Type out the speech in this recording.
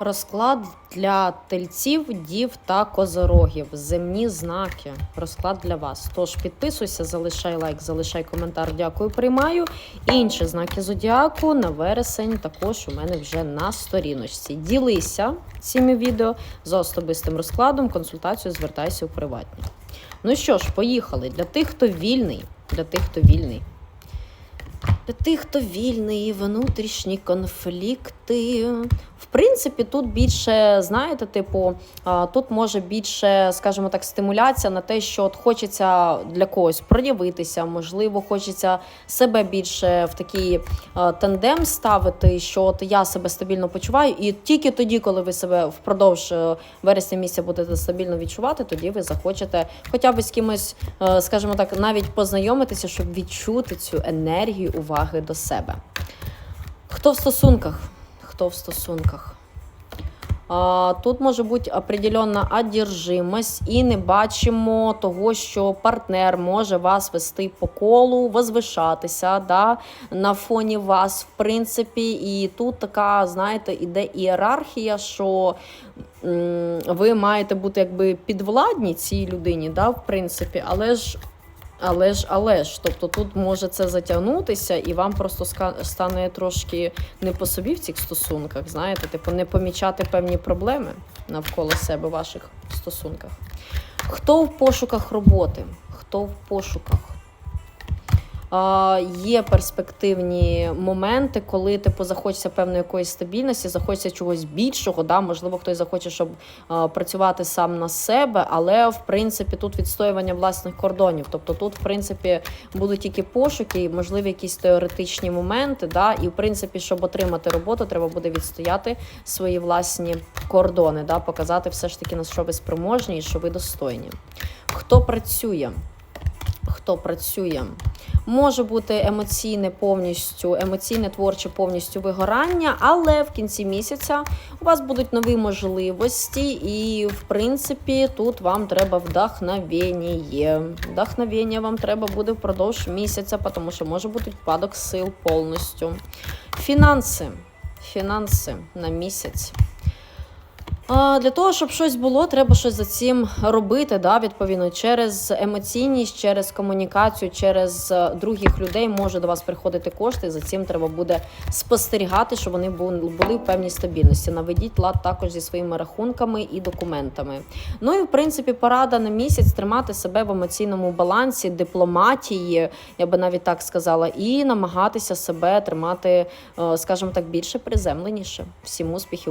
Розклад для тельців, дів та козорогів. Земні знаки. Розклад для вас. Тож підписуйся, залишай лайк, залишай коментар. Дякую, приймаю. Інші знаки зодіаку на вересень також у мене вже на сторіночці. Ділися цими відео за особистим розкладом. Консультацію звертайся у приватні. Ну що ж, поїхали. Для тих, хто вільний. Для тих, хто вільний. Для тих, хто вільний, внутрішні конфлікти. В принципі, тут більше, знаєте, типу, тут може більше, скажімо так, стимуляція на те, що от хочеться для когось проявитися, можливо, хочеться себе більше в такий тандем ставити, що от я себе стабільно почуваю, і тільки тоді, коли ви себе впродовж е, вересня місяця будете стабільно відчувати, тоді ви захочете хоча б з кимось, е, скажімо так, навіть познайомитися, щоб відчути цю енергію уваги до себе. Хто в стосунках? Хто в стосунках? Тут може бути определенна одержимость, і не бачимо того, що партнер може вас вести по колу, возвишатися да, на фоні вас, в принципі. І тут така, знаєте, іде ієрархія, що ви маєте бути якби підвладні цій людині, да, в принципі, але ж. Але ж, але ж, тобто тут може це затягнутися, і вам просто стане трошки не по собі в цих стосунках, знаєте, типу не помічати певні проблеми навколо себе в ваших стосунках. Хто в пошуках роботи? Хто в пошуках? Є перспективні моменти, коли типу захочеться певної якоїсь стабільності, захочеться чогось більшого. Да? Можливо, хтось захоче, щоб працювати сам на себе, але в принципі тут відстоювання власних кордонів. Тобто тут, в принципі, будуть тільки пошуки, і, можливі якісь теоретичні моменти. Да? І в принципі, щоб отримати роботу, треба буде відстояти свої власні кордони, да? показати все ж таки на що ви спроможні і що ви достойні. Хто працює? Хто працює? Може бути емоційне повністю, емоційне творче повністю вигорання, але в кінці місяця у вас будуть нові можливості, і в принципі тут вам треба вдохновення. Вдохновення вам треба буде впродовж місяця, тому що може бути впадок сил повністю. Фінанси. Фінанси на місяць. Для того, щоб щось було, треба щось за цим робити. Да, відповідно, через емоційність, через комунікацію, через е, других людей може до вас приходити кошти. За цим треба буде спостерігати, щоб вони були, були в певній стабільності. Наведіть лад також зі своїми рахунками і документами. Ну і в принципі, порада на місяць тримати себе в емоційному балансі, дипломатії, я би навіть так сказала, і намагатися себе тримати, е, скажімо так, більше приземленіше. Всім успіхів.